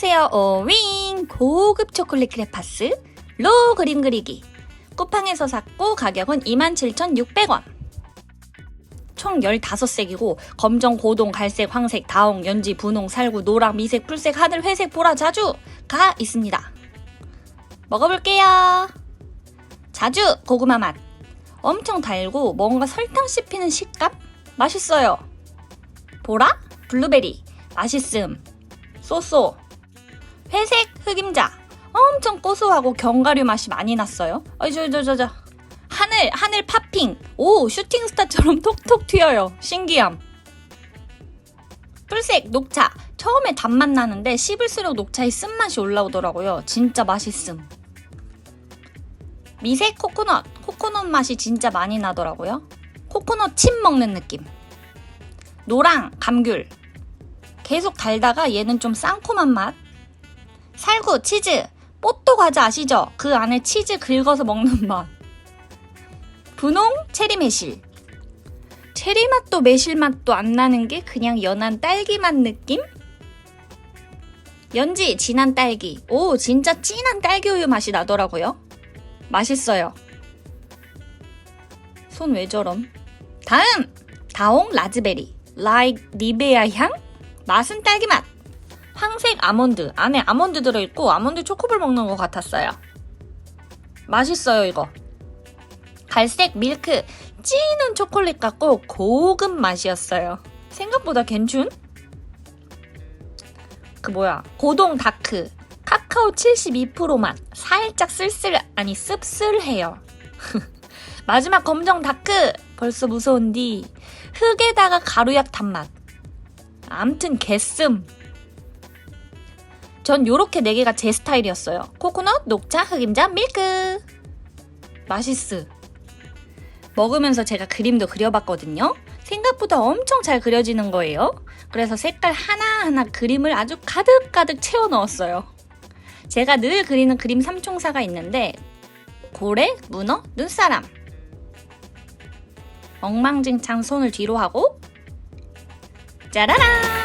안녕하세요. 오윙 고급 초콜릿 크레파스 로 그림 그리기 쿠팡에서 샀고 가격은 27,600원. 총 15색이고 검정, 고동, 갈색, 황색, 다홍, 연지, 분홍, 살구, 노랑, 미색, 풀색, 하늘, 회색, 보라, 자주가 있습니다. 먹어볼게요. 자주 고구마 맛. 엄청 달고 뭔가 설탕 씹히는 식감? 맛있어요. 보라? 블루베리. 맛있음. 쏘쏘. 회색 흑임자. 엄청 고소하고 견과류 맛이 많이 났어요. 어이, 저, 저, 저, 저. 하늘, 하늘 팝핑. 오, 슈팅스타처럼 톡톡 튀어요. 신기함. 풀색 녹차. 처음에 단맛 나는데 씹을수록 녹차의 쓴맛이 올라오더라고요. 진짜 맛있음. 미색 코코넛. 코코넛 맛이 진짜 많이 나더라고요. 코코넛 칩 먹는 느낌. 노랑 감귤. 계속 달다가 얘는 좀 쌍콤한 맛. 살구 치즈. 뽀또 과자 아시죠? 그 안에 치즈 긁어서 먹는 맛. 분홍 체리 매실. 체리 맛도 매실 맛도 안 나는 게 그냥 연한 딸기 맛 느낌? 연지 진한 딸기. 오, 진짜 진한 딸기 우유 맛이 나더라고요. 맛있어요. 손 왜 저럼? 다음! 다홍 라즈베리. 라이크 리베아 향? 맛은 딸기 맛. 황색 아몬드. 안에 아몬드 들어있고 아몬드 초코볼 먹는 것 같았어요. 맛있어요, 이거. 갈색 밀크. 찐한 초콜릿 같고 고급 맛이었어요. 생각보다 괜춘? 그 뭐야. 고동 다크. 카카오 72% 맛. 살짝 쓸쓸, 아니 씁쓸해요. 마지막 검정 다크. 벌써 무서운디. 흙에다가 가루약 단맛. 암튼 개씀. 전 요렇게 네 개가 제 스타일이었어요. 코코넛, 녹차, 흑임자, 밀크. 맛있스. 먹으면서 제가 그림도 그려봤거든요. 생각보다 엄청 잘 그려지는 거예요. 그래서 색깔 하나하나 그림을 아주 가득가득 채워 넣었어요. 제가 늘 그리는 그림 삼총사가 있는데 고래, 문어, 눈사람. 엉망진창 손을 뒤로 하고 짜라란!